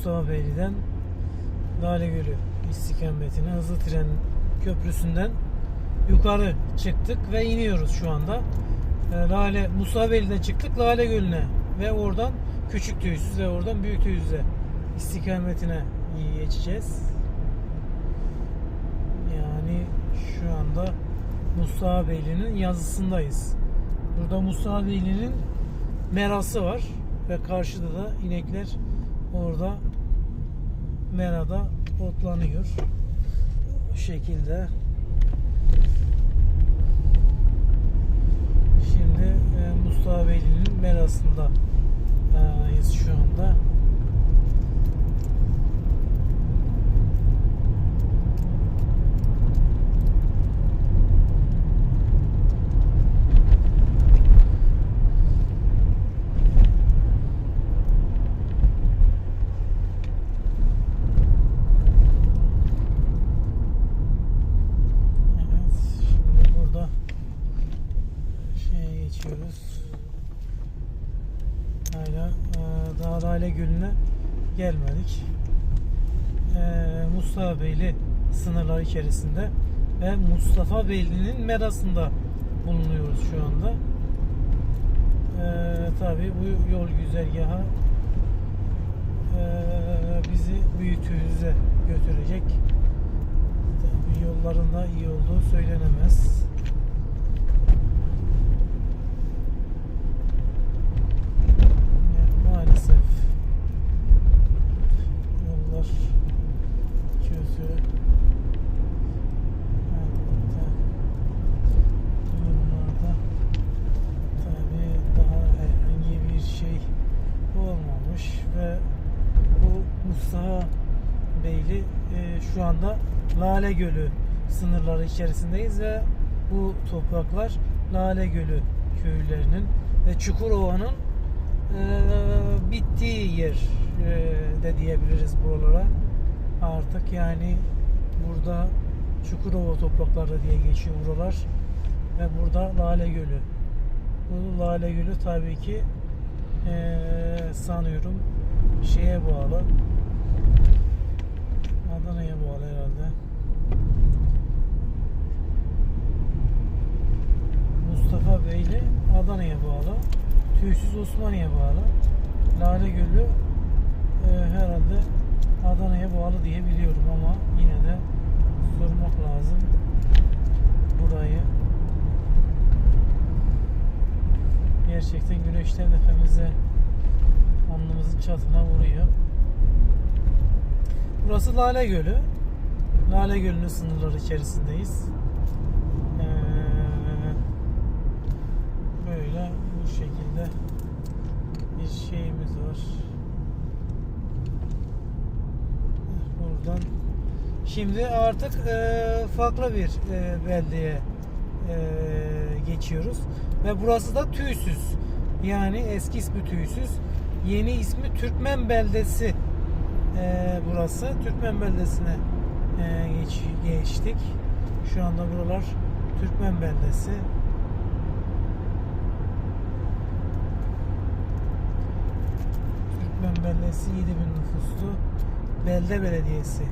Mustafa Beyli'den Lale Gölü istikametine hızlı tren köprüsünden yukarı çıktık ve iniyoruz şu anda. Ee, Lale Mustafa Beyli'den çıktık Lale Gölü'ne ve oradan Küçük Tüysüz ve oradan Büyük Tüysüz'e istikametine geçeceğiz. Yani şu anda Mustafa Beyli'nin yazısındayız. Burada Mustafa Beyli'nin merası var ve karşıda da inekler orada merada otlanıyor. Bu şekilde. Şimdi e, Mustafa Beyli'nin merasında e, şu anda. Evet, şimdi burada şeye geçiyoruz. Hala e, Lale Gölü'ne gelmedik. E, Mustafa Beyli sınırlar içerisinde ve Mustafa Beyli'nin merasında bulunuyoruz şu anda. E, Tabi bu yol güzergahı e, bizi Büyütüğüz'e götürecek. Tabii yollarında iyi olduğu söylenemez. Mustafa Beyli e, şu anda Lale Gölü sınırları içerisindeyiz ve bu topraklar Lale Gölü köylerinin ve Çukurova'nın e, bittiği yer e, de diyebiliriz buralara. Artık yani burada Çukurova toprakları diye geçiyor buralar ve burada Lale Gölü. Bu Lale Gölü tabii ki e, sanıyorum şeye bağlı Adana'ya bağlı herhalde. Mustafa Beyli Adana'ya bağlı. Tüysüz Osmaniye bağlı. Lale Gölü e, herhalde Adana'ya bağlı diye biliyorum ama yine de sormak lazım burayı. Gerçekten güneşler tepemize alnımızın çatına vuruyor. Burası Lale Gölü. Lale Gölü'nün sınırları içerisindeyiz. Ee, böyle bu şekilde bir şeyimiz var. Buradan şimdi artık e, farklı bir e, beldeye e, geçiyoruz ve burası da Tüysüz. Yani eski ismi Tüysüz, yeni ismi Türkmen beldesi e, burası. Türkmen beldesine e, geç, geçtik. Şu anda buralar Türkmen beldesi. Türkmen beldesi 7000 nüfuslu belde belediyesi. E,